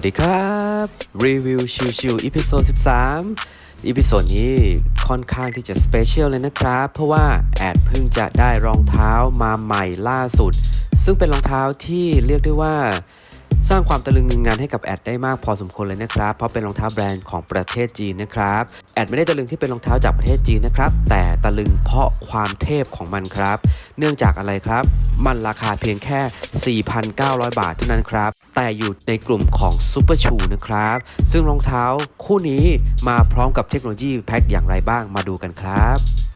สวัสดีครับ รีวิวชิวๆอีพิโซด13 อีพิโซดนี้ค่อนข้างที่จะสเปเชียลเลยนะครับ เพราะว่าแอดเพิ่งจะได้รองเท้ามาใหม่ล่าสุด ซึ่งเป็นรองเท้าที่เรียกได้ว่า สร้างความตะลึงงึงงันให้กับแอดได้มากพอสมควรเลยนะครับ เพราะเป็นรองเท้าแบรนด์ของประเทศจีนนะครับ แอดไม่ได้ตะลึงที่เป็นรองเท้าจากประเทศจีนนะครับ แต่ตะลึงเพราะความเทพของมันครับ เนื่องจากอะไรครับ มันราคาเพียงแค่ 4,900 บาทเท่านั้นครับ แต่อยู่ในกลุ่มของซูเปอร์ชูนะครับ ซึ่งรองเท้าคู่นี้มาพร้อมกับเทคโนโลยีแพ็คอย่างไรบ้างมาดูกันครับ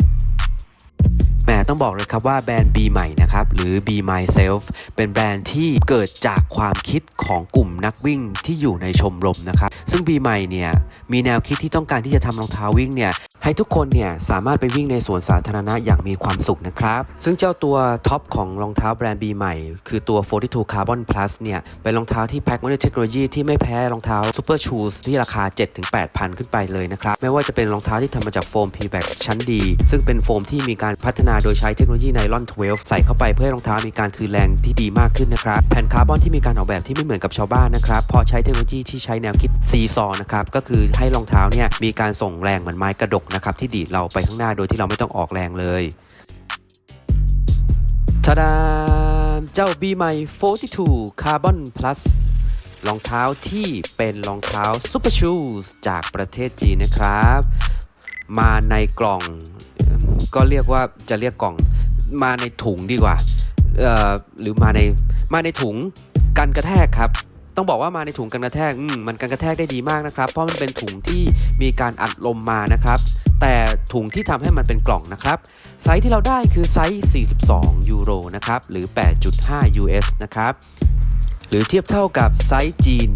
แหมต้องบอกเลยครับว่าแบรนด์ B ใหม่นะครับหรือ B Myself เป็นแบรนด์ที่เกิดจากความคิดของกลุ่มนักวิ่งที่อยู่ในชมรมนะครับซึ่ง B ใหม่เนี่ยมีแนวคิดที่ต้องการที่จะทำรองเท้าวิ่งเนี่ยให้ทุกคนเนี่ยสามารถไปวิ่งในสวนสาธารณะอย่างมีความสุขนะครับ ซึ่งเจ้าตัวท็อปของรองเท้าแบรนด์ B ใหม่ คือตัว 42 Carbon Plus เนี่ยเป็นรองเท้าที่แพ็คมาด้วยเทคโนโลยีที่ไม่แพ้รองเท้า Super Shoes ที่ราคา 7-8,000 ขึ้นไปเลยนะครับไม่ว่าจะเป็นรองเท้าที่ทำมาจากโฟม P-Back ชั้นดี ซึ่งเป็นโฟมที่มีการพัฒนาโดยใช้เทคโนโลยีไนลอน 12 ใส่เข้าไปเพื่อให้รองเท้ามีการคืนแรงที่ดีมากขึ้นนะครับ แผ่นคาร์บอนที่มีการออกแบบที่ไม่เหมือนกับชาวบ้านนะครับ เพราะใช้เทคโนโลยีที่ใช้แนวคิดซีซอนะครับ ก็คือให้รองเท้าเนี่ยมีการส่งแรงเหมือนไม้กระดกนะครับที่ดีดเราไปข้างหน้าโดยที่เราไม่ต้องออกแรงเลยทาดาเจ้า B ใหม่ 42 Carbon Plus รองเท้าที่เป็นรองเท้า Super Shoes จากประเทศจีนนะครับ มาในกล่อง ก็เรียกว่าจะเรียกกล่อง มาในถุงดีกว่าหรือมาในมาในถุงกันกระแทกครับ ต้องบอกว่ามาในถุงกันกระแทกมมันกันกระแทกได้ดีมากนะครับ เพราะมันเป็นถุงที่มีการอัดลมมานะครับ แต่ถุงที่ทำให้มันเป็นกล่องนะครับ ไซส์ที่เราได้คือไซส์ 42 ยูโรนะครับ หรือ 8.5 US นะครับ หรือเทียบเท่ากับไซส์จีน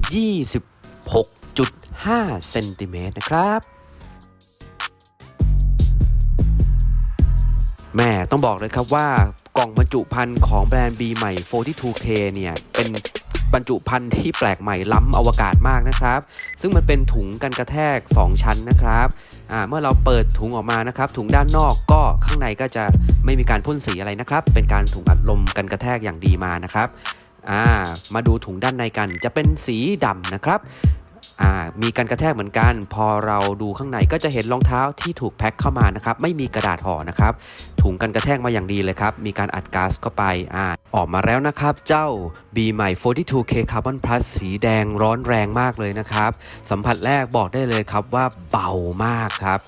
26.5 เซนติเมตรนะครับ แม่ต้องบอกเลยครับว่ากล่องบรรจุภัณฑ์ของแบรนด์ B ใหม่ 42K เนี่ย เป็นบรรจุภัณฑ์ที่แปลกใหม่ล้ำอวกาศมากนะครับ ซึ่งมันเป็นถุงกันกระแทก 2 ชั้นนะครับเมื่อเราเปิดถุงออกมานะครับ ถุงด้านนอกก็ข้างในก็จะไม่มีการพ่นสีอะไรนะครับ เป็นการถุงอัดลมกันกระแทกอย่างดีมานะครับามาดูถุงด้านในกันจะเป็นสีดำนะครับ มีการกระแทกเหมือนกัน พอเราดูข้างในก็จะเห็นรองเท้าที่ถูกแพ็คเข้ามานะครับไม่มีกระดาษห่อนะครับถุงกันกระแทกมาอย่างดีเลยครับมีการอัดก๊าซเข้าไปอ่าออกมาแล้วนะครับ เจ้า B ใหม่ 42K Carbon Plus สีแดงร้อนแรงมากเลยนะครับสัมผัสแรกบอกได้เลยครับว่าเบามากครับ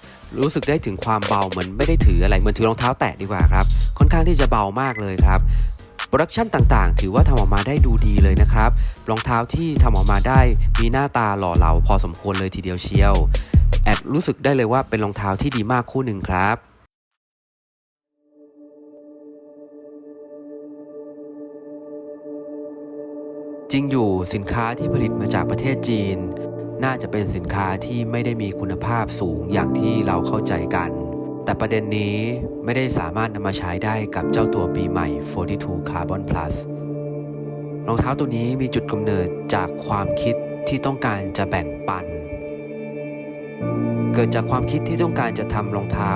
รู้สึกได้ถึงความเบาเหมือนไม่ได้ถืออะไรเหมือนถือรองเท้าแตะดีกว่าครับค่อนข้างที่จะเบามากเลยครับ โปรดักชันต่างๆ ถือว่าทำออกมาได้ดูดีเลยนะครับรองเท้าที่ทำออกมาได้มีหน้าตาหล่อเหลาพอสมควรเลยทีเดียวเชียวแอดรู้สึกได้เลยว่าเป็นรองเท้าที่ดีมากคู่หนึ่งครับจริงอยู่สินค้าที่ผลิตมาจากประเทศจีน น่าจะเป็นสินค้าที่ไม่ได้มีคุณภาพสูงอย่างที่เราเข้าใจกัน แต่ประเด็นนี้ไม่ได้สามารถนำมาใช้ได้กับเจ้าตัวปีใหม่ 42 Carbon Plus รองเท้าตัวนี้มีจุดกำเนิดจากความคิดที่ต้องการจะแบ่งปัน เกิดจากความคิดที่ต้องการจะทำรองเท้า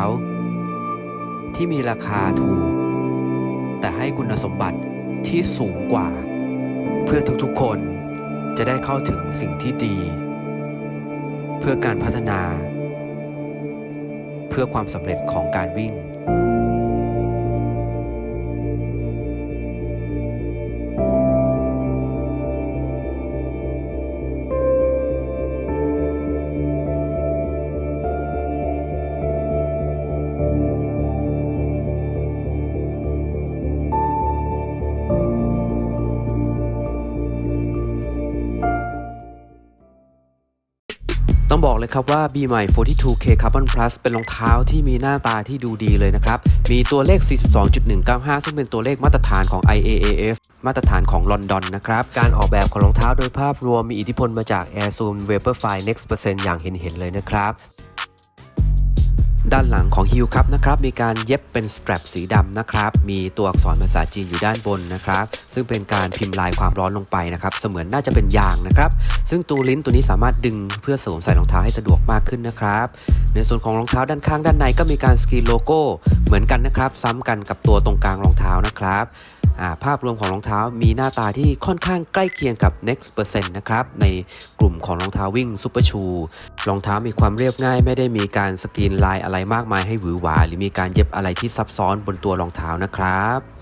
ที่มีราคาถูก แต่ให้คุณสมบัติที่สูงกว่า เพื่อทุกๆคนจะได้เข้าถึงสิ่งที่ดี เพื่อการพัฒนา พื่อความสำเร็จของการวิ่ง บอกเลยครับว่า B ใหม่ 42K Carbon Plus เป็นรองเท้าที่มีหน้าตาที่ดูดีเลยนะครับ มีตัวเลข 42.195 ซึ่งเป็นตัวเลขมาตรฐานของ IAAF มาตรฐานของลอนดอนนะครับ การออกแบบของรองเท้าโดยภาพรวมมีอิทธิพลมาจาก Air Zoom Vaporfly Next Percent อย่างเห็นๆเลยนะครับ ด้านหลังของฮิลครับนะครับมีการเย็บเป็นสแตรปสีดำนะครับมีตัวอักษรภาษาจีนอยู่ด้านบนนะครับซึ่งเป็นการพิมพ์ลายความร้อนลงไปนะครับเสมือนน่าจะเป็นยางนะครับซึ่งตัวลิ้นตัวนี้สามารถดึงเพื่อสวมใส่รองเท้าให้สะดวกมากขึ้นนะครับในส่วนของรองเท้าด้านข้างด้านในก็มีการสกรีนโลโก้เหมือนกันนะครับ ซ้ำกันกับตัวตรงกลางรองเท้านะครับ ภาพรวมของรองเท้ามีหน้าตาที่ค่อนข้างใกล้เคียงกับ Next Percent นะครับในกลุ่มของรองเท้าวิ่ง Super Shoe รองเท้ามีความเรียบง่าย ไม่ได้มีการสกรีนลายอะไรมากมายให้หวือหวา หรือมีการเย็บอะไรที่ซับซ้อนบนตัวรองเท้านะครับ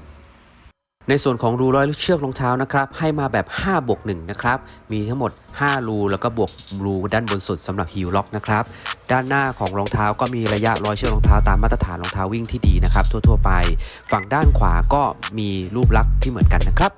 ในส่วนของรูร้อยเชือกรองเท้านะครับให้มาแบบ5บวก1นะครับมีทั้งหมด 5 รูแล้วก็บวกรูด้านบนสุดสำหรับฮิลล็อกนะครับด้านหน้าของรองเท้าก็มีระยะร้อยเชือกรองเท้าตามมาตรฐานรองเท้าวิ่งที่ดีนะครับทั่วๆไป ฝั่งด้านขวาก็มีรูปลักษณ์ที่เหมือนกันนะครับ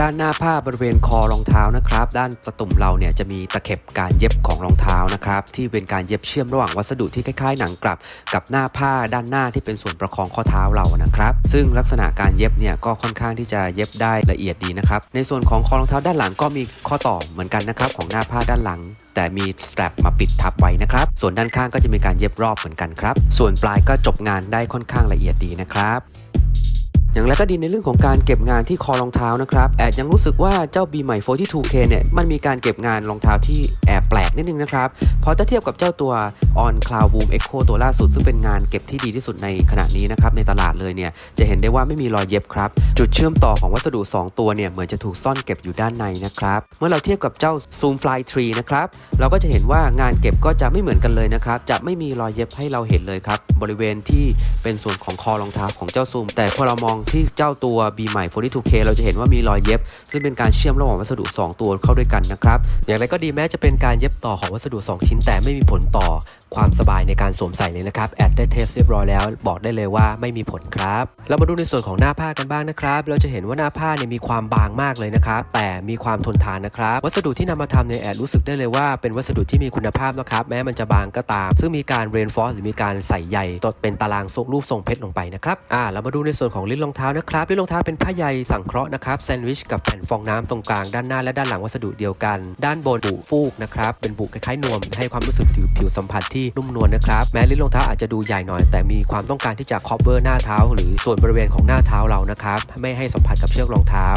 ด้านหน้าผ้าบริเวณคอรองเท้านะครับ ด้านตะตุ่มเราเนี่ยจะมีตะเข็บการเย็บของรองเท้านะครับ ที่เป็นการเย็บเชื่อมระหว่างวัสดุที่คล้ายๆ หนังกลับ กับหน้าผ้าด้านหน้าที่เป็นส่วนประคองข้อเท้าเรานะครับ ซึ่งลักษณะการเย็บเนี่ยก็ค่อนข้างที่จะเย็บได้ละเอียดดีนะครับ ในส่วนของคอรองเท้าด้านหลังก็มีข้อต่อเหมือนกันนะครับของหน้าผ้าด้านหลังแต่มีสแตรปมาปิดทับไว้นะครับ ส่วนด้านข้างก็จะมีการเย็บรอบเหมือนกันครับ ส่วนปลายก็จบงานได้ค่อนข้างละเอียดดีนะครับ อย่างไรก็ดีในเรื่องของการเก็บงานที่คอรองเท้านะครับ แอดยังรู้สึกว่าเจ้า B ใหม่ 42K เนี่ยมันมีการเก็บงานรองเท้าที่แอบแปลกนิดนึงนะครับ เพราะถ้าเทียบกับเจ้าตัว On Cloud Boom Echo ตัวล่าสุด ซึ่งเป็นงานเก็บที่ดีที่สุดในขณะนี้นะครับในตลาดเลยเนี่ยจะเห็นได้ว่าไม่มีรอยเย็บครับ จุดเชื่อมต่อของวัสดุ 2 ตัวเนี่ยเหมือนจะถูกซ่อนเก็บอยู่ด้านในนะครับ เมื่อเราเทียบกับเจ้า Zoom Fly 3นะครับเราก็จะเห็นว่างานเก็บก็จะไม่เหมือนกันเลยนะครับจะไม่มีรอยเย็บให้เราเห็นเลยครับบริเวณที่เป็นส่วนของคอรองเท้าของเจ้าซูมแต่พอเรามองที่เจ้าตัว B ใหม่ 42K เราจะเห็นว่ามีรอยเย็บ ซึ่งเป็นการเชื่อมระหว่างวัสดุ 2 ตัวเข้าด้วยกันนะครับ อย่างไรก็ดีแม้จะเป็นการเย็บต่อของวัสดุ 2 ชิ้น แต่ไม่มีผลต่อความสบายในการสวมใส่เลยนะครับ แอดได้เทสเรียบร้อยแล้ว บอกได้เลยว่าไม่มีผลครับ เรามาดูในส่วนของหน้าผ้ากันบ้างนะครับ เราจะเห็นว่าหน้าผ้าเนี่ยมีความบางมากเลยนะครับ แต่มีความทนทานนะครับ วัสดุที่นำมาทำเนี่ยแอดรู้สึกได้เลยว่าเป็นวัสดุที่มีคุณภาพนะครับ แม้มันจะบางก็ตาม ซึ่งมีการเรนฟอร์สหรือมีการใส่ใยตดเป็นตารางทรงรูปทรงเพชรลงไปนะครับ อ่า เรามาดูในส่วนของลิ้นรององเท้านะครับลิ้นรองเท้าเป็นผ้าใยสังเคราะห์นะครับแซนด์วิชกับแผ่นฟองน้ำตรงกลางด้านหน้าและด้านหลังวัสดุเดียวกัน ด้านบนบุฟูกนะครับเป็นบุคล้ายๆนวม ให้ความรู้สึกผิวผิวสัมผัสที่นุ่มนวลนะครับแม้ลิ้นรองเท้าอาจจะดูใหญ่หน่อย แต่มีความต้องการที่จะครอบเบอร์หน้าเท้า หรือส่วนบริเวณของหน้าเท้าเรานะครับไม่ให้สัมผัสกับเชือกรองเท้า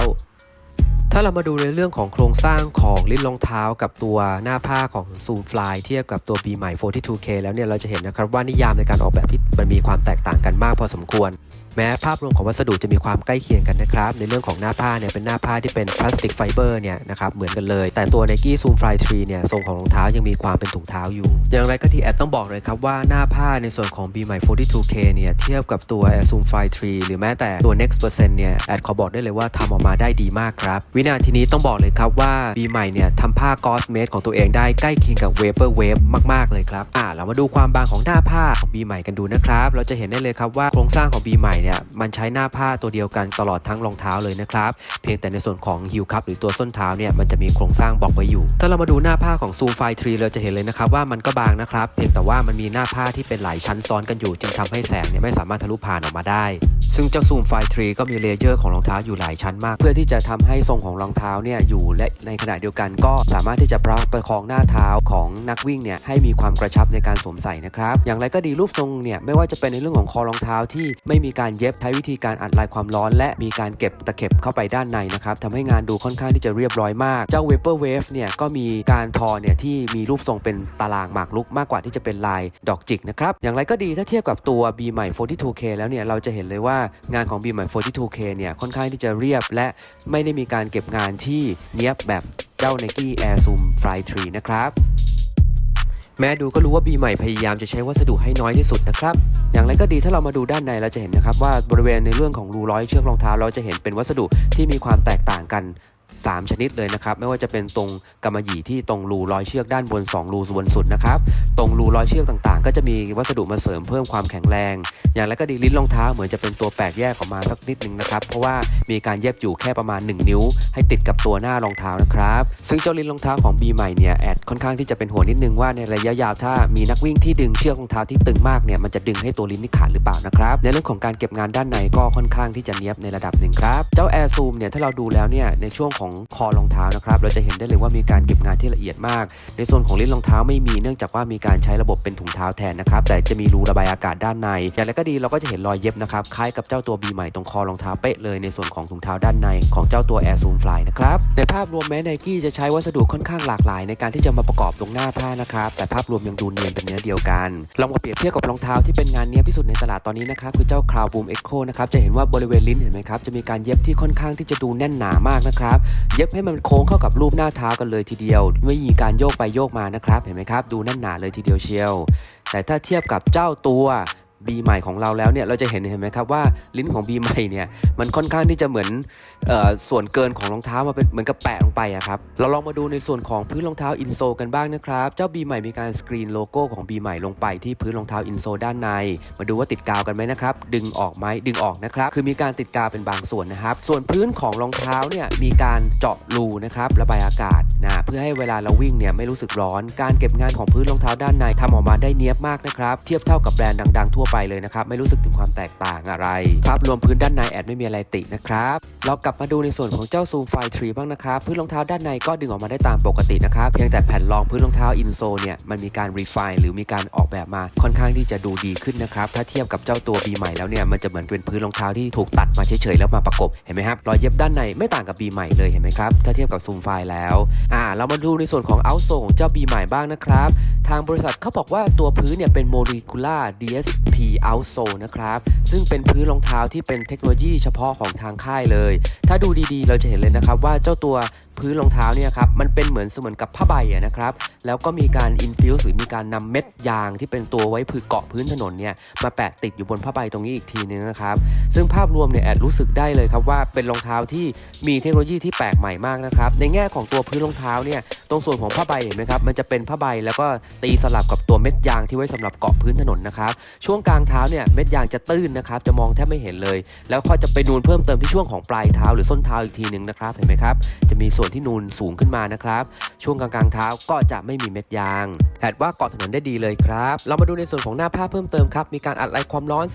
ถ้าเรามาดูในเรื่องของโครงสร้างของลิ้นรองเท้ากับตัวหน้าผ้าของ Zoom Fly เทียบกับตัว B ใหม่ 42K แล้วเนี่ยเราจะเห็นนะครับว่านิยามในการออกแบบที่มันมีความแตกต่างกันมากพอสมควร แม้ภาพรวมของวัสดุจะมีความใกล้เคียงกันนะครับ ในเรื่องของหน้าผ้าเนี่ยเป็นหน้าผ้าที่เป็นพลาสติกไฟเบอร์เนี่ยนะครับเหมือนกันเลย แต่ตัว Nike Zoom Fly 3เนี่ยทรงของรองเท้ายังมีความเป็นถุงเท้าอยู่ อย่างไรก็ดีแอดต้องบอกเลยครับว่าหน้าผ้าในส่วนของ B ใหม่ 42K เนี่ยเทียบกับตัว Air Zoom Fly 3หรือแม้แต่ตัว Next Percent เนี่ยแอดขอบอกได้เลยว่าทำออกมาได้ดีมากครับ วินาทีนี้ต้องบอกเลยครับว่า B ใหม่เนี่ยทำผ้ากอสเมดของตัวเองได้ใกล้เคียงกับ Vapor Wave มาก ๆ เลยครับอ่าเรามาดูความบางของหน้าผ้าของ B ใหม่กันดูนะครับ เราจะเห็นได้เลยครับว่าโครงสร้างของ B ใหม่เนี่ยมันใช้หน้าผ้าตัวเดียวกันตลอดทั้งรองเท้าเลยนะครับ เพียงแต่ในส่วนของฮิลคัพหรือตัวส้นเท้าเนี่ยมันจะมีโครงสร้างบอกไว้อยู่ ถ้าเรามาดูหน้าผ้าของซูไฟทรีเราจะเห็นเลยนะครับว่ามันก็บางนะครับ เพียงแต่ว่ามันมีหน้าผ้าที่เป็นหลายชั้นซ้อนกันอยู่ จึงทำให้แสงเนี่ยไม่สามารถทะลุผ่านออกมาได้ซึ่งเจ้า Zoom Fly 3ก็มีเลเยอร์ของรองเท้าอยู่หลายชั้นมาก เพื่อที่จะทำให้ทรงของรองเท้าเนี่ยอยู่และในขณะเดียวกันก็สามารถที่จะประประคองหน้าเท้าของนักวิ่งเนี่ยให้มีความกระชับในการสวมใส่นะครับ อย่างไรก็ดีรูปทรงเนี่ยไม่ว่าจะเป็นในเรื่องของคอรองเท้าที่ไม่มีการเย็บใช้วิธีการอัดลายความร้อน และมีการเก็บตะเข็บเข้าไปด้านในนะครับทำให้งานดูค่อนข้างที่จะเรียบร้อยมาก เจ้า Vapor Wave เนี่ยก็มีการทอเนี่ยที่มีรูปทรงเป็นตารางหมากรุกมากกว่าที่จะเป็นลายดอกจิกนะครับอย่างไรก็ดีถ้าเทียบกับตัว B ใหม่ 42K แล้วเนี่ยเราจะเห็นเลยว่างานของ B ใหม่ 42K เนี่ยค่อนข้างที่จะเรียบ และไม่ได้มีการเก็บงานที่เนียบแบบเจ้า Nike Air Zoom Fly 3นะครับแม้ดูก็รู้ว่า B ใหม่พยายามจะใช้วัสดุให้น้อยที่สุดนะครับ อย่างไรก็ดีถ้าเรามาดูด้านในเราจะเห็นนะครับว่าบริเวณในเรื่องของรูร้อยเชือกรองเท้าเราจะเห็นเป็นวัสดุที่มีความแตกต่างกัน 3 ชนิดเลยนะครับ ไม่ว่าจะเป็นตรงกำมะหยี่ที่ตรงรูร้อยเชือกด้านบน 2 รูบนสุดนะครับ ตรงรูร้อยเชือกต่างๆ ก็จะมีวัสดุมาเสริมเพิ่มความแข็งแรง อย่างไรก็ดีลิ้นรองเท้าเหมือนจะเป็นตัวแปลกแยกออกมาสักนิดนึงนะครับ เพราะว่ามีการเย็บอยู่แค่ประมาณ 1 นิ้ว ให้ติดกับตัวหน้ารองเท้านะครับ ซึ่งเจ้าลิ้นรองเท้าของ B ใหม่เนี่ยแอดค่อนข้างที่จะเป็นห่วงนิดนึงว่าในระยะยาวถ้ามีนักวิ่งที่ดึงเชือกรองเท้าที่ตึงมากเนี่ยมันจะดึงให้ตัวลิ้นนี่ขาดหรือเปล่านะครับ ในเรื่องของการเก็บงานด้านในก็ค่อนข้างที่จะเนียบในระดับหนึ่งครับ เจ้า Air Zoom เนี่ยถ้าเราดูแล้วเนี่ยในช่วงของคอรองเท้านะครับเราจะเห็นได้เลยว่ามีการเก็บงานที่ละเอียดมาก ในส่วนของลิ้นรองเท้าไม่มีเนื่องจากว่ามีการใช้ระบบเป็นถุงเท้าแทนนะครับแต่จะมีรูระบายอากาศด้านใน อย่างไรก็ดีเราก็จะเห็นรอยเย็บนะครับคล้ายกับเจ้าตัว B ใหม่ตรงคอรองเท้าเป๊ะเลยในส่วนของถุงเท้าด้านในของเจ้าตัว Air Zoom Fly นะครับในภาพรวมแม้ไนกี้จะใช้วัสดุค่อนข้างหลากหลาย ในการที่จะมาประกอบตรงหน้าผ้านะครับแต่ภาพรวมยังดูเนียนเป็นเนื้อเดียวกันลองมาเปรียบเทียบกับรองเท้าที่เป็นงานเนี้ยที่สุดในตลาดตอนนี้นะครับคือเจ้า Cloud Boom Echo นะครับจะเห็นว่าบริเวณลิ้นเห็นไหมครับจะมีการเย็บที่ค่อนข้างที่จะดูแน่นหนามากนะครับเย็บให้มันโค้งเข้ากับรูปหน้าเท้ากันเลยทีเดียว ไม่มีการโยกไปโยกมานะครับ เห็นไหมครับ ดูแน่นหนาเลยทีเดียวเชียว แต่ถ้าเทียบกับเจ้าตัว B ใหม่ของเราแล้วเนี่ยเราจะเห็นเห็นไหมครับว่าลิ้นของ B ใหม่เนี่ยมันค่อนข้างที่จะเหมือนออส่วนเกินของรองเท้ามาเป็นเหมือนกับแปะลงไปอะครับเราลองมาดูในส่วนของพื้นรองเท้าอินโซกันบ้างนะครับเจ้า B ใหม่มีการสกรีนโลโก้ของ B ใหม่ลงไปที่พื้นรองเท้าอินโซด้านใน มาดูว่าติดกาวกันไหมนะครับดึงออกไหมดึงออกนะครับคือมีการติดกาวเป็นบางส่วนนะครับส่วนพื้นของรองเท้าเนี่ยมีการเจาะรูนะครับระบายอากาศนะเพื่อให้เวลาเราวิ่งเนี่ยไม่รู้สึกร้อน การเก็บงานของพื้นรองเท้าด้านในทำออกมาได้เนียบมากนะครับเทียบเท่ากับแบรนด์ดัง ๆ ทั่วไปเลยนะครับ ไม่รู้สึกถึงความแตกต่างอะไร ภาพรวมพื้นด้านในแอดไม่มีอะไรตินะครับ เรากลับมาดูในส่วนของเจ้า Zoom Fly 3บ้างนะครับ พื้นรองเท้าด้านในก็ดึงออกมาได้ตามปกตินะครับ เพียงแต่แผ่นรองพื้นรองเท้าอินโซเนี่ยมันมีการ refine หรือมีการออกแบบมาค่อนข้างที่จะดูดีขึ้นนะครับ ถ้าเทียบกับเจ้าตัว B ใหม่แล้วเนี่ยมันจะเหมือนเป็นพื้นรองเท้าที่ถูกตัดมาเฉยๆแล้วมาประกบเห็นไหมครับรอยเย็บด้านในไม่ต่างกับ B ใหม่เลยเห็นไหมครับถ้าเทียบกับ Zoom Fly แล้วอ่าเรามาดูในส่วนของ outsole ของเจ้า B ใหม่บ้างนะครับทางบริษัทเขาบอกว่าตัวพื้นเนี่ยเป็น molecular DSP outsole นะครับ ซึ่งเป็นพื้นรองเท้าที่เป็นเทคโนโลยีเฉพาะของทางค่ายเลย ถ้าดูดีๆ เราจะเห็นเลยนะครับว่าเจ้าตัวพื้นรองเท้าเนี่ยครับมันเป็นเหมือนเสมือนกับผ้าใบนะครับ แล้วก็มีการอินฟิวส์หรือมีการนำเม็ดยางที่เป็นตัวไว้พือเกาะพื้นถนนเนี่ยมาแปะติดอยู่บนผ้าใบตรงนี้อีกทีนึงนะครับ ซึ่งภาพรวมเนี่ยแอดรู้สึกได้เลยครับว่าเป็นรองเท้าที่มีเทคโนโลยีที่แปลกใหม่มากนะครับ ในแง่ของตัวพื้นรองเท้าเนี่ยตรงส่วนของผ้าใบเห็นไหมครับมันจะเป็นผ้าใบแล้วก็ตีสลับกับตัวเม็ดยางที่ไว้สำหรับเกาะพื้นถนนนะครับช่วงกลางเท้าเนี่ยเม็ดยางจะตื้นนะครับจะมองแทบไม่เห็นเลย แล้วก็จะไปนูนเพิ่มเติมที่ช่วงของปลายเท้าหรือส้นเท้าอีกทีหนึ่งนะครับเห็นไหมครับจะมีส่วนที่นูนสูงขึ้นมานะครับ ช่วงกลางๆเท้าก็จะไม่มีเม็ดยางแผดว่าเกาะถนนได้ดีเลยครับ เรามาดูในส่วนของหน้าผ้าเพิ่มเติมครับ มีการอัดลายความร้อน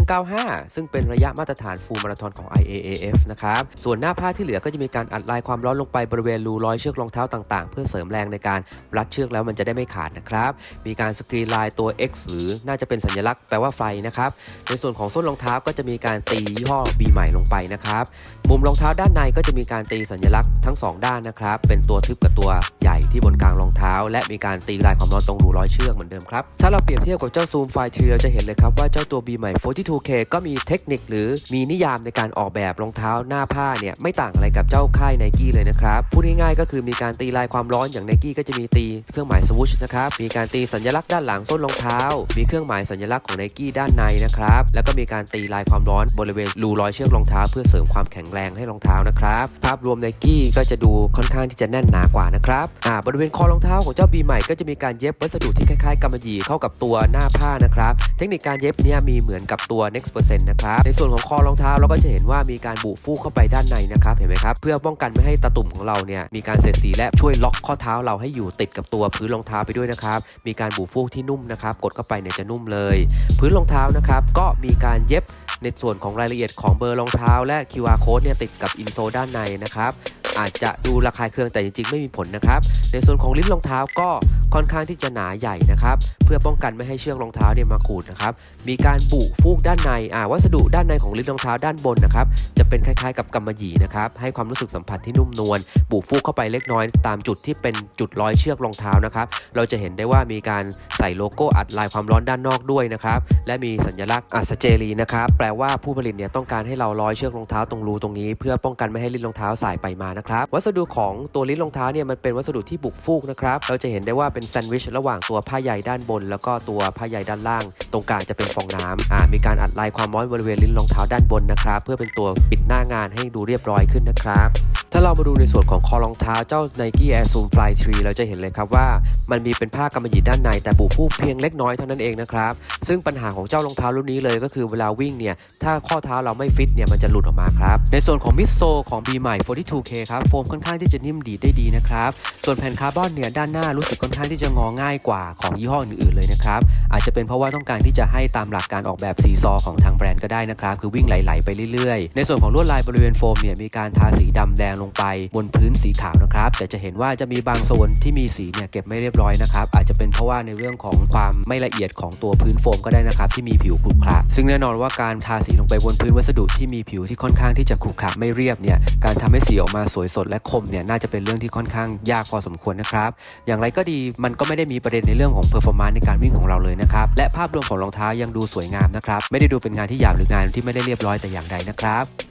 42.195 ซึ่งเป็นระยะมาตรฐานฟูลมาราธอนของ IAAF นะครับ ส่วนหน้าผ้าที่เหลือก็จะมีการอัดลายความร้อนลงไปบริเวณรูร้อยเชือกรองเท้าต่างๆ เพื่อเสริมแรงในการรัดเชือกแล้วมันจะได้ไม่ขาดนะครับ มีการสกรีนลายตัว X หรือน่าจะเป็นสัญลักษณแปลว่าไฟนะครับ ในส่วนของส้นรองเท้าก็จะมีการตียี่ห้อ B ใหม่ลงไปนะครับ มุมรองเท้าด้านในก็จะมีการตีสัญลักษณ์ทั้ง 2 ด้านนะครับ เป็นตัวทึบกับตัวใหญ่ที่บนกลางรองเท้า และมีการตีลายความร้อนตรงรูร้อยเชือกเหมือนเดิมครับ ถ้าเราเปรียบเทียบกับเจ้า Zoom Fly 3เราจะเห็นเลยครับว่าเจ้าตัว B ใหม่ 42K ก็มีเทคนิคหรือมีนิยามในการออกแบบรองเท้าหน้าผ้าเนี่ยไม่ต่างอะไรกับเจ้าค่าย Nike เลยนะครับพูดง่ายๆก็คือมีการตีลายความร้อนอย่าง Nike ก็จะมีตีเครื่องหมายสวูชนะครับมีการตีสัญลักษณ์ด้านหลังส้นรองเท้า มีเครื่องหมายสัญลักษณ์ของ Nike ด้านในนะครับแล้วก็มีการตีลายความร้อนบริเวณรูรอยเชือกรองเท้า เพื่อเสริมความแข็งแรงให้รองเท้านะครับ ภาพรวม Nike ก็จะดูค่อนข้างที่จะแน่นหนากว่านะครับอ่าบริเวณคอรองเท้าของเจ้า B ใหม่ก็จะมีการเย็บวัสดุที่คล้ายๆกำมะหยี่เข้ากับตัวหน้าผ้านะครับ เทคนิคการเย็บเนี่ยมีเหมือนกับตัว next percent นะครับในส่วนของคอรองเท้าเราก็จะเห็นว่ามีการบุฟูกเข้าไปด้านในนะครับเห็นไหมครับเพื่อป้องกันไม่ให้ตะตุ่มของเราเนี่ยมีการเสียดสีและช่วยล็อกข้อเท้าเราให้อยู่ติดกับตัวพื้นรองเท้าไปด้วยนะครับมีการบุฟูกที่นุ่มนะครับกดเข้าไปเนี่ยจะนุ่มเลย พื้นรองเท้านะครับก็มีการเย็บ ในส่วนของรายละเอียดของเบอร์รองเท้าและ QR code เนี่ยติดกับอินโซด้านในนะครับ อาจจะดูระคายเคืองแต่จริงๆ ไม่มีผลนะครับ ในส่วนของลิ้นรองเท้าก็ค่อนข้างที่จะหนาใหญ่นะครับ เพื่อป้องกันไม่ให้เชือกรองเท้าเนี่ยมาขูดนะครับ มีการบุฟูกด้านในอ่าวัสดุด้านในของลิ้นรองเท้าด้านบนนะครับ จะเป็นคล้ายๆกับกำมะหยี่นะครับ ให้ความรู้สึกสัมผัสที่นุ่มนวล บุฟูกเข้าไปเล็กน้อย ตามจุดที่เป็นจุดร้อยเชือกรองเท้านะครับ เราจะเห็นได้ว่ามีการใส่โลโก้อัดลายความร้อนด้านนอกด้วยนะครับ และมีสัญลักษณ์อัสเจลีนะครับ แปลว่าผู้ผลิตเนี่ยต้องการให้เราร้อยเชือกรองเท้าตรงรูตรงนี้ เพื่อป้องกันไม่ให้ลิ้นรองเท้าสายไปมานะครับวัสดุของตัวลิ้นรองเท้าเนี่ยมันเป็นวัสดุที่บุกฟูกนะครับ เราจะเห็นได้ว่าเป็นแซนด์วิชระหว่างตัวผ้าใยด้านบน แล้วก็ตัวผ้าใยด้านล่าง ตรงกลางจะเป็นฟองน้ำอ่ามีการอัดลายความร้อนบริเวณลิ้นรองเท้าด้านบนนะครับเพื่อเป็นตัวปิดหน้างานให้ดูเรียบร้อยขึ้นนะครับถ้าเรามาดูในส่วนของคอรองเท้าเจ้า Nike Air Zoom Fly 3 เราจะเห็นเลยครับว่า มันมีเป็นผ้ากำมะหยี่ด้านในแต่บุฟูกเพียงเล็กน้อยเท่านั้นเองนะครับ ซึ่งปัญหาของเจ้ารองเท้ารุ่นนี้เลยก็คือเวลาวิ่งเนี่ย ถ้าข้อเท้าเราไม่ฟิตเนี่ยมันจะหลุดออกมาครับ ในส่วนของมิโซของ B ใหม่ 42K ครับโฟมค่อนข้างที่จะนิ่มดีได้ดีนะครับส่วนแผ่นคาร์บอนเนี่ยด้านหน้ารู้สึกค่อนข้างที่จะงอง่ายกว่าของยี่ห้ออื่นๆเลยนะครับอาจจะเป็นเพราะว่าต้องการที่จะให้ตามหลักการออกแบบซีซอของทางแบรนด์ก็ได้นะครับคือวิ่งไหลๆไปเรื่อยๆ ในส่วนของลวดลายบริเวณโฟมเนี่ยมีการทาสีดำแดงลงไป บนพื้นสีขาวนะครับแต่จะเห็นว่าจะมีบางโซนที่มีสีเนี่ยเก็บไม่เรียบร้อยนะครับอาจจะเป็นเพราะว่าในเรื่องของความไม่ละเอียดของตัวพื้นโฟมก็ได้นะครับที่มีผิวขรุขระซึ่งแน่นอนว่าการทาสีลงไปบนพื้นวัสดุที่มีผิวที่ค่อนข้างที่จะขรุขระไม่เรียบเนี่ยการทำให้สีออกมาสวยสดและคมเนี่ยน่าจะเป็นเรื่องที่ค่อนข้างยากพอสมควรนะครับ อย่างไรก็ดีมันก็ไม่ได้มีประเด็นในเรื่องของเพอร์ฟอร์มานซ์ในการวิ่งของเราเลยนะครับ และภาพรวมของรองเท้ายังดูสวยงามนะครับ ไม่ได้ดูเป็นงานที่หยาบหรืองานที่ไม่ได้เรียบร้อยแต่อย่างใดนะครับ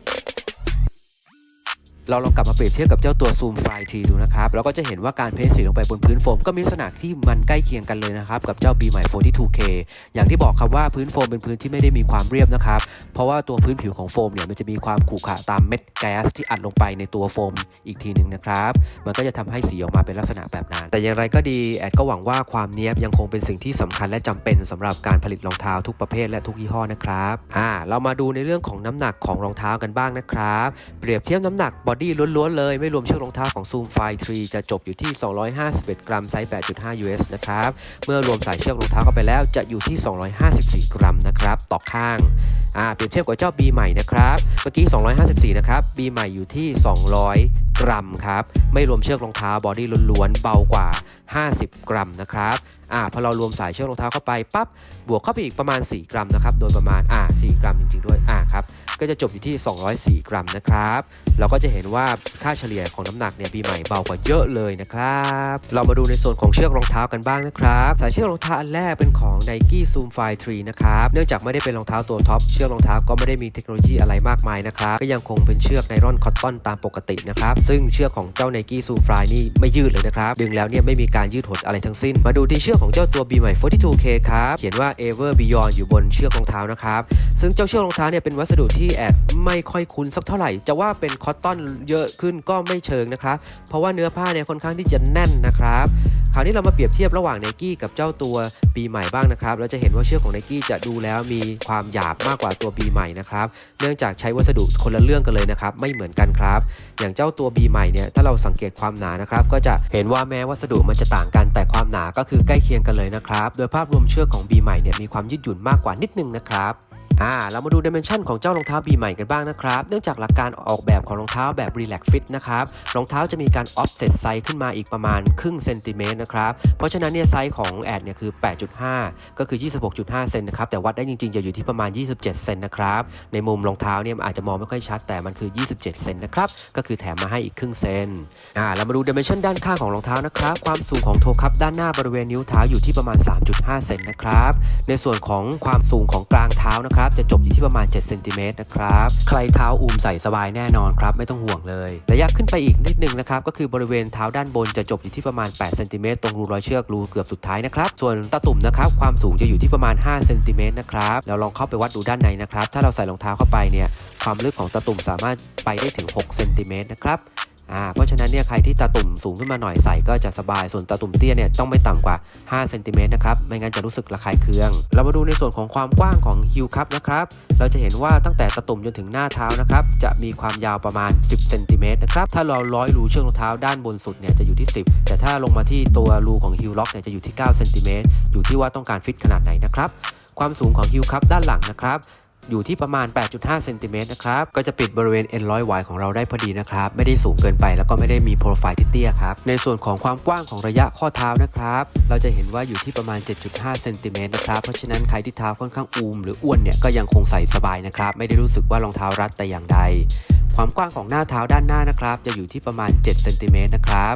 เราลองกลับมาเปรียบเทียบกับเจ้าตัว Zoom Fly T ดูนะครับเราก็จะเห็นว่าการเพ้นสีลงไปบนพื้นโฟมก็มีลักษณะที่มันใกล้เคียงกันเลยนะครับกับเจ้า B ใหม่ 42K อย่างที่บอกครับว่าพื้นโฟมเป็นพื้นที่ไม่ได้มีความเรียบนะครับเพราะว่าตัวพื้นผิวของโฟมเนี่ยมันจะมีความขรุขระตามเม็ดแก๊สที่อัดลงไปในตัวโฟมอีกทีหนึ่งนะครับมันก็จะทำให้สีออกมาเป็นลักษณะแบบนั้น แต่อย่างไรก็ดีแอดก็หวังว่าความเนี้ยบยังคงเป็นสิ่งที่สำคัญและจำเป็นสำหรับการผลิตรองเท้าทุกประเภทและทุกยี่ห้อนะครับอ่าเรามาดูในเรื่องของน้ำหนักของรองเท้ากันบ้างนะครับ เปรียบเทียบน้ำหนักบอดี้ล้วนๆเลย ไม่รวมเชือกรองเท้าของ Zoom Fly 3 จะจบอยู่ที่ 251 กรัมไซส์ 8.5 US นะครับ เมื่อรวมสายเชือกรองเท้าเข้าไปแล้วจะอยู่ที่ 254 กรัมนะครับต่อข้างอ่าเปรียบเทียบกับเจ้า B ใหม่นะครับ เมื่อกี้ 254 นะครับ B ใหม่อยู่ที่ 200 กรัมครับ ไม่รวมเชือกรองเท้าบอดี้ล้วนๆ เบากว่า 50 กรัมนะครับอ่าพอเรารวมสายเชือกรองเท้าเข้าไปปั๊บบวกเข้าไปอีกประมาณ 4 กรัมนะครับ โดยประมาณอ่า4กรัมจริงๆด้วยอ่าครับ ก็จะจบอยู่ที่ 204 กรัมนะครับเราก็จะเห็นว่าค่าเฉลี่ยของน้ำหนักเนี่ยปีใหม่เบากว่าเยอะเลยนะครับ เรามาดูในส่วนของเชือกรองเท้ากันบ้างนะครับสายเชือกรองเท้าอันแรกเป็นของ Nike Zoom Fly 3นะครับเนื่องจากไม่ได้เป็นรองเท้าตัวท็อปเชือกรองเท้าก็ไม่ได้มีเทคโนโลยีอะไรมากมายนะครับก็ยังคงเป็นเชือกไนลอนคอตตอนตามปกตินะครับซึ่งเชือกของเจ้า Nike Zoom Fly นี่ไม่ยืดเลยนะครับดึงแล้วเนี่ยไม่มีการยืดหดอะไรทั้งสิ้น มาดูที่เชือกของเจ้าตัว B ใหม่ 42K ครับเขียนว่า Ever Beyond อยู่บนเชือกรองเท้านะครับซึ่งเจ้าเชือกรองเท้าเนี่ยเป็นวัสดุที่แอดไม่ค่อยคุ้นสักเท่าไหร่ จะว่าเป็นคอตตอนเยอะขึ้นก็ไม่เชิงนะครับ เพราะว่าเนื้อผ้าเนี่ยค่อนข้างที่จะแน่นนะครับ คราวนี้เรามาเปรียบเทียบระหว่างไนกี้กับเจ้าตัวปีใหม่บ้างนะครับ เราจะเห็นว่าเชือกของไนกี้จะดูแล้วมีความหยาบมากกว่าตัวปีใหม่นะครับ เนื่องจากใช้วัสดุคนละเรื่องกันเลยนะครับ ไม่เหมือนกันครับ อย่างเจ้าตัว B ใหม่เนี่ย ถ้าเราสังเกตความหนานะครับ ก็จะเห็นว่าแม้วัสดุมันจะต่างกัน แต่ความหนาก็คือใกล้เคียงกันเลยนะครับ โดยภาพรวมเชือกของ B ใหม่เนี่ยมีความยืดหยุ่นมากกว่านิดนึงนะครับ อ่าเรามาดูดิเมนชันของเจ้ารองเท้า B ใหม่กันบ้างนะครับ เนื่องจากหลักการออกแบบของรองเท้าแบบ Relax Fit นะครับ รองเท้าจะมีการ offset ไซส์ขึ้นมาอีกประมาณครึ่งเซนติเมตรนะครับ เพราะฉะนั้นเนี่ยไซส์ของแอดเนี่ยคือ 8.5 ก็คือ 26.5 เซนนะครับ แต่วัดได้จริงๆ จะอยู่ที่ประมาณ 27 เซนนะครับ ในมุมรองเท้าเนี่ยอาจจะมองไม่ค่อยชัด แต่มันคือ 27 เซนนะครับ ก็คือแถมมาให้อีกครึ่งเซน อ่า เรามาดูดิเมนชันด้านข้างของรองเท้านะครับ ความสูงของโทคัพด้านหน้าบริเวณนิ้วเท้าอยู่ที่ประมาณ 3.5 เซนนะครับ ในส่วนของความสูงของกลางเท้านะครับจะจบอยู่ที่ประมาณ7เซนติเมตรนะครับ ใครเท้าอูมใส่สบายแน่นอนครับ ไม่ต้องห่วงเลย ระยะขึ้นไปอีกนิดนึงนะครับ ก็คือบริเวณเท้าด้านบนจะจบอยู่ที่ประมาณ8เซนติเมตรตรงรูรอยเชือกรูเกือบสุดท้ายนะครับ ส่วนตะตุ่มนะครับความสูงจะอยู่ที่ประมาณ5เซนติเมตรนะครับเราลองเข้าไปวัดดูด้านในนะครับ ถ้าเราใส่รองเท้าเข้าไปเนี่ยความลึกของตะตุ่มสามารถไปได้ถึง6เซนติเมตรนะครับ อ่าเพราะฉะนั้นเนี่ยใครที่ตาตุ่มสูงขึ้นมาหน่อยใส่ก็จะสบายส่วนตาตุ่มเตี้ยเนี่ยต้องไม่ต่ำกว่า5เซนติเมตรนะครับไม่งั้นจะรู้สึกระคายเคือง เรามาดูในส่วนของความกว้างของฮิลคัพนะครับเราจะเห็นว่าตั้งแต่ตาตุ่มจนถึงหน้าเท้านะครับจะมีความยาวประมาณ 10เซนติเมตรนะครับถ้าเราร้อยรูเชือกรองเท้าด้านบนสุดเนี่ยจะอยู่ที่ 10 แต่ถ้าลงมาที่ตัวรูของฮิลล็อกเนี่ยจะอยู่ที่9เซนติเมตรอยู่ที่ว่าต้องการฟิตขนาดไหนนะครับความสูงของฮิลคัพด้านหลังนะครับ อยู่ที่ประมาณ 8.5เซนติเมตรนะครับ ก็จะปิดบริเวณ N100Y ของเราได้พอดีนะครับ ไม่ได้สูงเกินไปแล้วก็ไม่ได้มีโปรไฟล์ที่เตี้ยครับ ในส่วนของความกว้างของระยะข้อเท้านะครับ เราจะเห็นว่าอยู่ที่ประมาณ 7.5เซนติเมตรนะครับ เพราะฉะนั้นใครที่เท้าค่อนข้างอูมหรืออ้วนเนี่ยก็ยังคงใส่สบายนะครับ ไม่ได้รู้สึกว่ารองเท้ารัดแต่อย่างใด ความกว้างของหน้าเท้าด้านหน้านะครับ จะอยู่ที่ประมาณ7เซนติเมตรนะครับ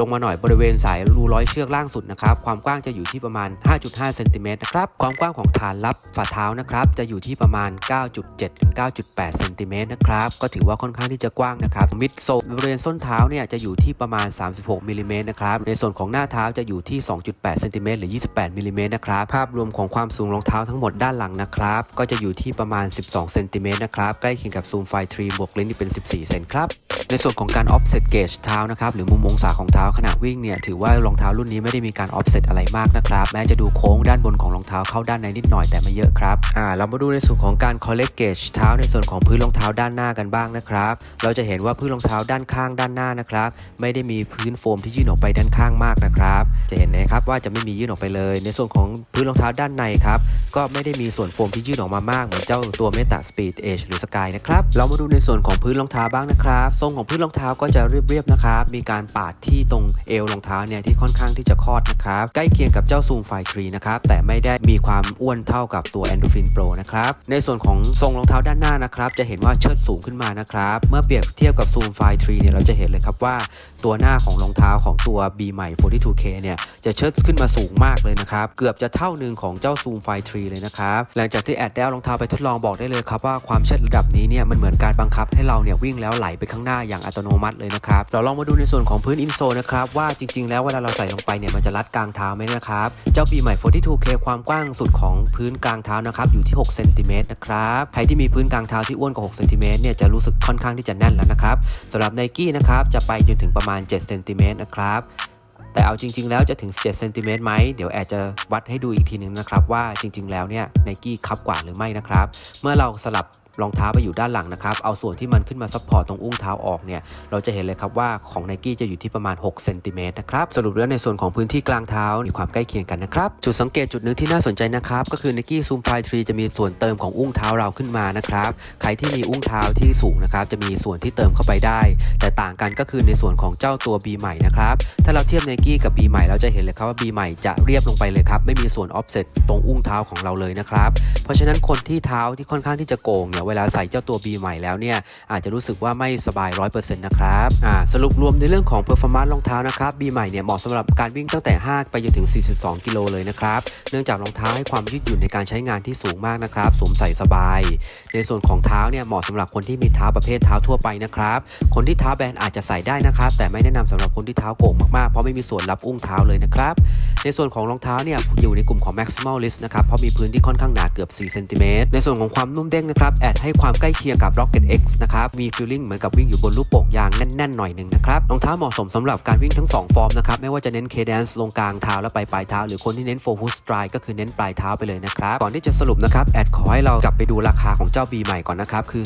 ลงมาหน่อยบริเวณสายรูร้อยเชือกล่างสุดนะครับ ความกว้างจะอยู่ที่ประมาณ 5.5เซนติเมตรนะครับ ความกว้างของฐานรับฝ่าเท้านะครับ จะอยู่ที่ประมาณ 9.7ถึง9.8เซนติเมตรนะครับ ก็ถือว่าค่อนข้างที่จะกว้างนะครับ มิดโซบริเวณส้นเท้าเนี่ยจะอยู่ที่ประมาณ 36มิลลิเมตรนะครับ ในส่วนของหน้าเท้าจะอยู่ที่ 2.8เซนติเมตรหรือ 28มิลลิเมตรนะครับ ภาพรวมของความสูงรองเท้าทั้งหมดด้านหลังนะครับ ก็จะอยู่ที่ประมาณ 12เซนติเมตรนะครับ ใกล้เคียงกับ Zoom Fly 3บวกเลนส์ที่เป็น 14 เซนครับ ในส่วนของการ offset gauge เท้านะครับ หรือมุมองศาของเท้าขณะวิ่งเนี่ยถือว่ารองเท้ารุ่นนี้ไม่ได้มีการออฟเซตอะไรมากนะครับแม้จะดูโค้งด้านบนของรองเท้าเข้าด้านในนิดหน่อยแต่ไม่เยอะครับอ่าเรามาดูในส่วนของการ collect gauge เท้าในส่วนของพื้นรองเท้าด้านหน้ากันบ้างนะครับเราจะเห็นว่าพื้นรองเท้าด้านข้างด้านหน้านะครับไม่ได้มีพื้นโฟมที่ยื่นออกไปด้านข้างมากนะครับจะเห็นนะครับว่าจะไม่มียื่นออกไปเลย ในส่วนของพื้นรองเท้าด้านในครับก็ไม่ได้มีส่วนโฟมที่ยื่นออกมามากเหมือนเจ้าตัว Meta Speed Edge หรือ Sky นะครับเรามาดูในส่วนของพื้นรองเท้าบ้างนะครับทรงของพื้นรองเท้าก็จะเรียบๆนะครับมีการปาดที่ตรงเอวรองเท้าเนี่ยที่ค่อนข้างที่จะคอดนะครับ ใกล้เคียงกับเจ้า Zoom Fly 3นะครับ แต่ไม่ได้มีความอ้วนเท่ากับตัว Endorphin Pro นะครับ ในส่วนของทรงรองเท้าด้านหน้านะครับ จะเห็นว่าเชิดสูงขึ้นมานะครับ เมื่อเปรียบเทียบกับ Zoom Fly 3เนี่ยเราจะเห็นเลยครับว่าตัวหน้าของรองเท้าของตัว B ใหม่ 42K เนี่ยจะเชิดขึ้นมาสูงมากเลยนะครับ เกือบจะเท่าหนึ่งของเจ้า Zoom Fly 3เลยนะครับหลังจากที่แอดได้เอารองเท้าไปทดลองบอกได้เลยครับว่าความเชิดระดับนี้เนี่ยมันเหมือนการบังคับให้เราเนี่ยวิ่งแล้วไหลไปข้างหน้าอย่างอัตโนมัติเลยนะครับเราลองมาดูในส่วนของพื้นอินโซนะครับว่าจริงๆ แล้วเวลาเราใส่ลงไปเนี่ยมันจะรัดกลางเท้าไหมนะครับ เจ้า B ใหม่ 42K ความกว้างสุดของพื้นกลางเท้านะครับอยู่ที่6เซนติเมตรนะครับใครที่มีพื้นกลางเท้าที่อ้วนกว่า6เซนติเมตรเนี่ยจะรู้สึกค่อนข้างที่จะแน่นแล้วนะครับสำหรับ n นกี้นะครับจะไปจนถึงประมาณ7เซนติเมตรนะครับแต่เอาจริง ๆ แล้วจะถึง7เซนติเมตรไหมเดี๋ยวแอดจะวัดให้ดูอีกทีหนึ่งนะครับว่าจริง ๆ แล้วเนี่ยไนกี้คับกว่าหรือไม่นะครับ เมื่อเราสลับ รองเท้าไปอยู่ด้านหลังนะครับ เอาส่วนที่มันขึ้นมาซัพพอร์ตตรงอุ้งเท้าออกเนี่ย เราจะเห็นเลยครับว่าของไนกี้จะอยู่ที่ประมาณ6เซนติเมตรนะครับ สรุปแล้วในส่วนของพื้นที่กลางเท้ามีความใกล้เคียงกันนะครับ จุดสังเกตจุดหนึ่งที่น่าสนใจนะครับ ก็คือ Nike Zoom Fly 3จะมีส่วนเติมของอุ้งเท้าเราขึ้นมานะครับ ใครที่มีอุ้งเท้าที่สูงนะครับ จะมีส่วนที่เติมเข้าไปได้ แต่ต่างกันก็คือในส่วนของเจ้าตัว B ใหม่นะครับ ถ้าเราเทียบ Nike กับ B ใหม่เราจะเห็นเลยครับว่า B ใหม่จะเรียบลงไปเลยครับ ไม่มีส่วน offset ตรงอุ้งเท้าของเราเลยนะครับ เพราะฉะนั้นคนที่เท้าที่ค่อนข้างที่จะโกงเนี่ยเวลาใส่เจ้าตัว B ใหม่แล้วเนี่ยอาจจะรู้สึกว่าไม่สบาย 100%นะครับอ่าสรุปรวมในเรื่องของ performance รองเท้านะครับ B ใหม่เนี่ยเหมาะสำหรับการวิ่งตั้งแต่ 5 ไปจนถึง 42 กิโลเลยนะครับเนื่องจากรองเท้าให้ความยืดหยุ่นในการใช้งานที่สูงมากนะครับสวมใส่สบาย ในส่วนของเท้าเนี่ยเหมาะสำหรับคนที่มีเท้าประเภทเท้าทั่วไปนะครับคนที่เท้าแบนอาจจะใส่ได้นะครับแต่ไม่แนะนำสำหรับคนที่เท้าโก่งมากๆเพราะไม่มีส่วนรับอุ้งเท้าเลยนะครับในส่วนของรองเท้าเนี่ยอยู่ในกลุ่มของ maximalist นะครับเพราะมีพื้นที่ค่อนข้างหนาเกือบ 4 เซนติเมตรในส่วนของความนุ่มเด้งนะครับดให้ความใกล้เคียงกับ Rocket X นะครับ มี feeling เหมือนกับวิ่งอยู่บนลูกโป่งยางแน่น ๆ หน่อยหนึ่งนะครับรองเท้าเหมาะสมสำหรับการวิ่งทั้ง 2 ฟอร์มนะครับ ไม่ว่าจะเน้น cadence ลงกลางเท้าและไปปลายเท้า หรือคนที่เน้น four foot stride ก็คือเน้นปลายเท้าไปเลยนะครับ ก่อนที่จะสรุปนะครับแอดขอให้เรากลับไปดูราคาของเจ้า B ใหม่ก่อนนะครับคือ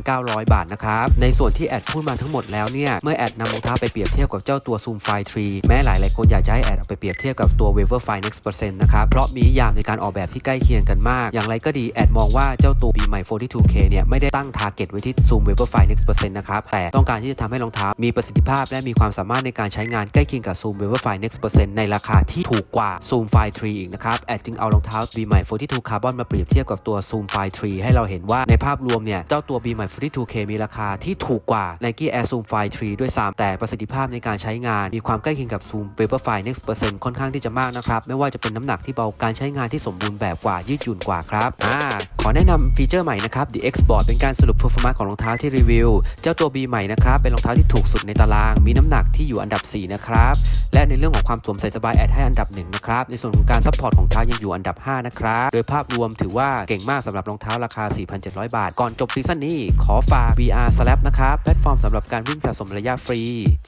4,900 บาทนะครับในส่วนที่แอดพูดมาทั้งหมดแล้วเนี่ยเมื่อแอดนำรองเท้าไปเปรียบเทียบกับเจ้าตัว Zoom Fly 3แม้หลายๆคนอยากจะให้แอดเอาไปเปรียบเทียบกับตัว Waver Fly Next Percent นะครับเพราะมียามในการออกแบบที่ใกล้เคียงกันมาก อย่างไรก็ดีแอดมองว่าเจ้าตัว B ใหม่ 2K เนี่ยไม่ได้ตั้ง target ไว้ที่ Zoom Waver Fly Next Percent นะครับ แต่ต้องการที่จะทำให้รองเท้ามีประสิทธิภาพ และมีความสามารถในการใช้งานใกล้เคียงกับ Zoom Waver Fly Next Percent ในราคาที่ถูกกว่า Zoom Fly 3อีกนะครับแอดจึงเอารองเท้า B ใหม่42 Carbon มาเปรียบเทียบกับตัว Zoom Fly 3ให้เราเห็นว่าในภาพรวมเนี่ยเจ้าตัว B ใหม่ 42K มีราคาที่ถูกกว่า Nike Air Zoom Fly 3ด้วยซ้ำแต่ประสิทธิภาพในการใช้งาน มีความใกล้เคียงกับ Zoom Vapor Fly Next Percent ค่อนข้างที่จะมากนะครับ ไม่ว่าจะเป็นน้ำหนักที่เบาการใช้งานที่สมบูรณ์แบบกว่ายืดหยุ่นกว่าครับอ่าขอแนะนำฟีเจอร์ใหม่นะครับ The X Board เป็นการสรุป performance ของรองเท้าที่รีวิว เจ้าตัว B ใหม่นะครับ เป็นรองเท้าที่ถูกสุดในตาราง มีน้ำหนักที่อยู่อันดับ 4 นะครับ และในเรื่องของความสวมใส่สบายแอดให้อันดับ 1 นะครับ ในส่วนของการซัพพอร์ตของเท้ายังอยู่อันดับ 5 นะครับ โดยภาพรวมถือว่าเก่งมากสำหรับรองเท้าราคา 4,700 บาท ก่อนจบซีซั่นนี้ ขอฝาก VR Slap นะครับ แพลตฟอร์มสำหรับการวิ่งสะสมระยะฟรี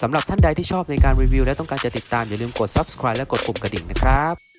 สำหรับท่านใดที่ชอบในการรีวิวและต้องการจะติดตามอย่าลืมกด subscribe และกดปุ่มกระดิ่งนะครับ